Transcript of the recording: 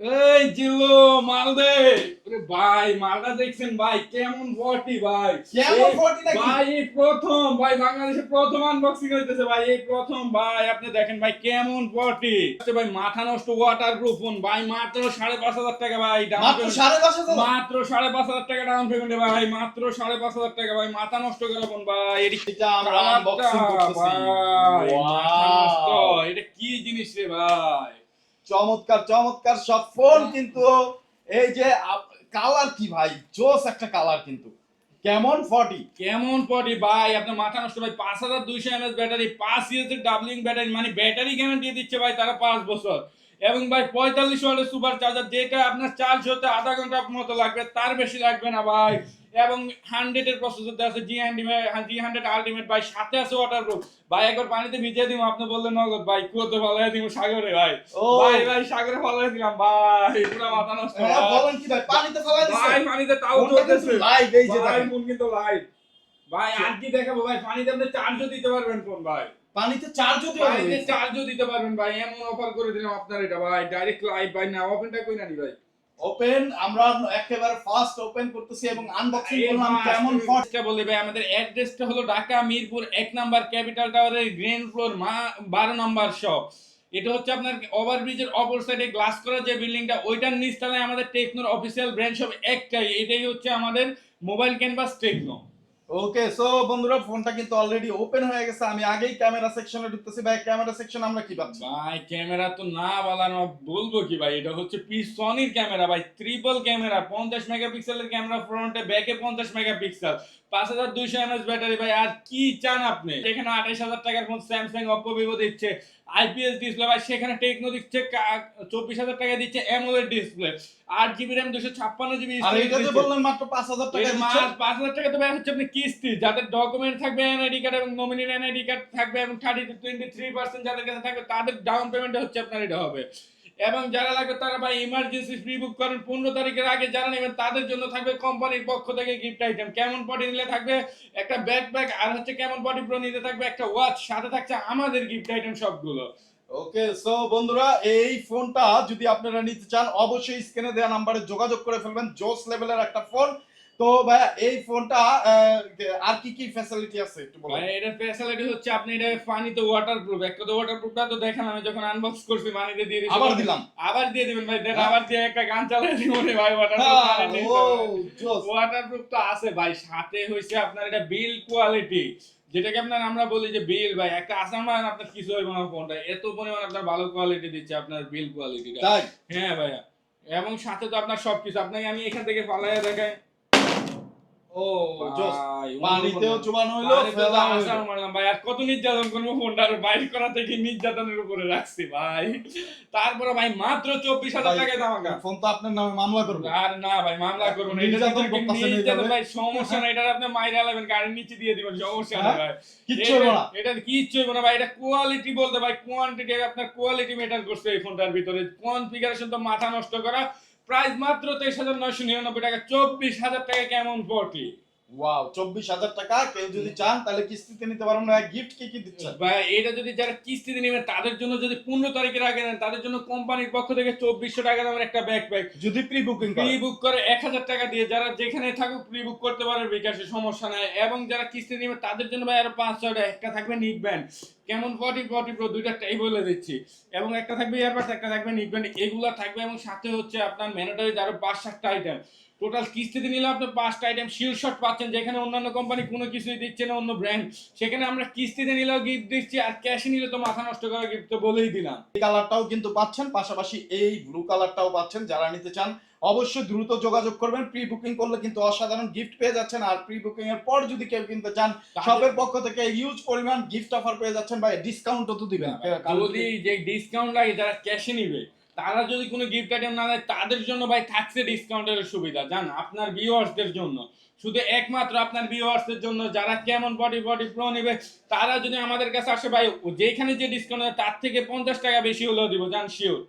এই জিল্লু মাল দে। আরে ভাই মালটা দেখছেন ভাই কেমন বটি ভাই। কেমন বটি নাকি? ভাই এই প্রথম ভাই বাংলাদেশে প্রথম আনবক্সিং হইতেছে ভাই এই প্রথম ভাই আপনি দেখেন ভাই কেমন বটি আচ্ছা ভাই মাথা নষ্ট ওয়াটার প্রুফ ফোন ভাই মাত্র সাড়ে পাঁচ হাজার টাকা ভাই মাত্র সাড়ে দশ হাজার? মাত্র সাড়ে পাঁচ হাজার টাকা ডাউন পেমেন্টে ভাই মাত্র সাড়ে পাঁচ হাজার টাকা ভাই মাথা নষ্ট করে ফোন ভাই। এটি আমরা আনবক্সিং করতেছি? নষ্ট। Wow! এটা কি জিনিস রে ভাই? চমৎকার চমৎকার সব ফোন কিন্তু এই যে কালার কি ভাই? জোস একটা কালার কিন্তু। কেমন ফর্টি? কেমন ফটি ভাই? আপনার মাথা নষ্ট ভাই, পাঁচ হাজার দুইশো এমএস ব্যাটারি, পাঁচ ইয়ার্সের ডাবলিং ব্যাটারি মানে ব্যাটারি গ্যারান্টি দিচ্ছে ভাই তারা পাঁচ বছর। এবং ভাই পঁয়তাল্লিশ ওয়াটের সুপার চার্জার যেটা আপনার চার্জ হতে আধা ঘণ্টা মতো লাগবে তার বেশি লাগবে না ভাই। এবং হান্ড্রেড এর প্রসেসর আছে G hundred G hundred ultimate ভাই সাথে আছে ওয়াটার প্রুফ ভাই একবার পানিতে ভিজিয়ে দিব আপনি বললেন নগদ ভাই কুয়োতে ফলাই দিব সাগরে ভাই। ভাই ভাই সাগরে ফলাই দিলাম ভাই পুরো মাথা নষ্ট হ্যাঁ, ভাই। বলেন কি ভাই পানিতে ফেলাই দিছে? ভাই পানিতে তাও চলতেছে। লাইভ এই যে ভাই। ফোন কিন্তু লাইভ ভাই আর কি দেখাবো ভাই পানিতে আপনি চার্জও দিতে পারবেন ফোন ভাই। পানিতে চার্জ হতে পানিতে চার্জও দিতে পারবেন ভাই এমন অফার করে দিলাম আপনার এটা ভাই ডাইরেক্ট লাইভ ভাই না ওপেনটা কই না নি ভাই। ওপেন আমরা একেবারে ফার্স্ট ওপেন করতেছি এবং আনবক্সিং করলাম কেমন ফট ফোনটা বলে ভাই আমাদের অ্যাড্রেসটা হলো ঢাকা মিরপুর এক নাম্বার ক্যাপিটাল টাওয়ারের গ্রাউন্ড ফ্লোর মা বারো নাম্বার শপ এটা হচ্ছে আপনার ওভারব্রিজের অপর সাইডে গ্লাস করা যে বিল্ডিংটা ওইটার নিচতলায় আমাদের টেকনোর অফিসিয়াল ব্র্যান্ড শপ একটাই। এটাই হচ্ছে আমাদের mobile canvas Tecno okay so বন্ধুরা ফোনটা কিন্তু অলরেডি ওপেন হয়ে গেছে। আমি আগেই ক্যামেরা সেকশনে ঢুকতেছি। ভাই ক্যামেরা সেকশন আমরা কি পাচ্ছি ভাই ক্যামেরা তো না বালানো বলব কি ভাই? এটা হচ্ছে পি সনির ক্যামেরা ভাই ট্রিপল ক্যামেরা পঞ্চাশ মেগাপিক্সেলের ক্যামেরা ফ্রন্টে ব্যাকে পঞ্চাশ মেগাপিক্সেল পাঁচ হাজার দুইশো এমএস ব্যাটারি ভাই আর কি চান আপনি? এখানে আঠাইশ হাজার টাকার ফোন স্যামসাং অপো ভিভো দিচ্ছে। আইপিএস ডিসপ্লে ভাই সেখানে টেকনো দিচ্ছে চব্বিশ হাজার টাকা দিচ্ছে অ্যামোলেড ডিসপ্লে আট জিবি র্যাম দুশো ছাপ্পান্ন জিবি আর এটা যে বললেন মাত্র পাঁচ হাজার টাকা পাঁচ হাজার টাকা তো ভাই হচ্ছে আপনি কিস্তি, যাদের ডকুমেন্ট থাকবে এনআইডি কার্ড এবং নমিনির এনআইডি কার্ড থাকবে এবং থার্টি টোয়েন্টি থ্রি পার্সেন্ট যাদের কাছে থাকবে, তাদের ডাউন পেমেন্ট হচ্ছে আপনার এটা হবে। এবং যারা লাগবে তারা ভাই ইমার্জেন্সি প্রি বুক করেন, পনেরো তারিখের আগে যারা নেবেন, তাদের জন্য থাকবে কোম্পানির পক্ষ থেকে গিফট আইটেম কেমন পটি নিলে থাকবে? একটা ব্যাকপ্যাক আর হচ্ছে কেমন পটি প্রো নিতে থাকবে? একটা ওয়াচ সাথে থাকছে আমাদের গিফট আইটেম সবগুলো। ওকে সো বন্ধুরা, এই ফোনটা যদি আপনারা নিতে চান, অবশ্যই স্ক্রিনে দেওয়া নাম্বারে যোগাযোগ করে ফেলবেন। জোস লেভেলের একটা ফোন তো ভাইয়া এই ফোনটা আর কি কি ফ্যাসিলিটি আছে একটু বলুন? ভাই এটার ফ্যাসিলিটি হচ্ছে আপনি এটা পানিতে ওয়াটার প্রুফ একটা তো দেখেন আমি যখন আনবক্স করছি পানিতে দিয়ে আবার দিলাম। আবার দিয়ে দিবেন ভাই দেন। আবার দিয়ে একটা গান চালাই দিব রে ভাই ওয়াটার হ্যাঁ, ও জোস। ওয়াটার প্রুফ তো আছে ভাই সাথে হইছে আপনার এটা বিল কোয়ালিটি যেটাকে আপনার আমরা বলি যে বিল ভাই একটা আসাম মান আপনার কিছু হইব না ফোনটা এত পরিমাণ আপনার ভালো কোয়ালিটি দিচ্ছে আপনার বিল কোয়ালিটিটা হ্যাঁ ভাইয়া এবং সাথে তো আপনার সবকিছু আপনাকে আমি এখান থেকে ফালাইয়া দেখাই। ও জোস। পানিতেও চুবানো হইল ফেলা আসার মারলাম ভাই। আর কত নির্যাতন করব ফোনটার বাইর করা থেকে নির্যাতনের উপরে রাখছি ভাই। তারপরে ভাই মাত্র চব্বিশ হাজার ভাই, দামাকা ফোন তো আপনার নামে মামলা করবে। আর না ভাই মামলা করব না। নির্যাতন করতেছেন ভাই সমস্যা না। এটা আপনি মাইরা গাড়ির নিচে দিয়ে দিবেন সমস্যা হ্যাঁ? না ভাই। কিচ্ছু হইবো না। এটা কিচ্ছু হইবো না ভাই। এটা কোয়ালিটি বলতে ভাই কোয়ান্টিটি আপনার কোয়ালিটি ম্যাটার করছে এই ফোনটার ভিতরে। কনফিগারেশন তো মাথা নষ্ট করা প্রাইস মাত্র তেইশ হাজার নয়শো নিরানব্বই টাকা। চব্বিশ হাজার টাকা কেমন পটি ওয়াও চব্বিশ হাজার টাকা। কেউ যদি চান তাহলে কিস্তিতে নিতে পারেন না। গিফট কি কি দিচ্ছেন? ভাই এটা যদি যারা কিস্তিতে নেবেন তাদের জন্য যদি পনেরো তারিখের আগে নেন তাদের জন্য কোম্পানির পক্ষ থেকে চব্বিশশো টাকা দামের একটা ব্যাকপ্যাক যদি প্রি বুকিং প্রি বুক করে এক হাজার টাকা দিয়ে। যারা যেখানে থাকুক প্রি বুক করতে পারে বিকাশে সমস্যা নাই। এবং যারা কিস্তি নেবে তাদের জন্য ভাই আরও পাঁচ ছয়টা একটা থাকবে নিক ব্যান্ড কেমন? ফর্টি ফর্টি প্রো দুইটা টাই বলে দিচ্ছি। এবং একটা থাকবে ইয়ারবাস একটা থাকবে নিক ব্যান্ড এগুলো থাকবে এবং সাথে হচ্ছে আপনার ম্যান্ডেটরি আরও পাঁচ সাতটা আইটেম টোটাল কিস্তিতে নিলে আপনি পাঁচটা আইটেম শিওর শট পাচ্ছেন যেখানে অন্যান্য কোম্পানি কোনো কিছুই দিচ্ছে না অন্য ব্র্যান্ড সেখানে আমরা কিস্তিতে নিলেও গিফট দিচ্ছি আর ক্যাশে নিলে তো মাথা নষ্ট করা গিফট তো বলেই দিলাম। এই কালারটাও কিন্তু পাচ্ছেন পাশাপাশি এই ব্লু কালারটাও পাচ্ছেন যারা নিতে চান অবশ্যই দ্রুত যোগাযোগ করবেন। প্রি বুকিং করলে কিন্তু অসাধারণ গিফট পেয়ে যাচ্ছেন আর প্রি বুকিং এর পর যদি কেউ কিনতে চান শপের পক্ষ থেকে হিউজ পরিমাণ গিফট অফার পেয়ে যাচ্ছেন ভাই ডিসকাউন্টও তো দিবেন। যদি যে ডিসকাউন্ট লাগে যারা ক্যাশে নিবে তারা যদি কোনো গিফট আইটেম না দেয়, তাদের জন্য ভাই থাকছে ডিসকাউন্টের সুবিধা, জান? আপনার ভিউয়ার্সদের জন্য। শুধু একমাত্র আপনার ভিউয়ার্সদের জন্য, যারা কেমন বডি বডি প্রো নেবে, তারা যদি আমাদের কাছে আসে, ভাই যেখানে যে ডিসকাউন্ট তার থেকে পঞ্চাশ টাকা বেশি হলেও দিব, জান? শিওর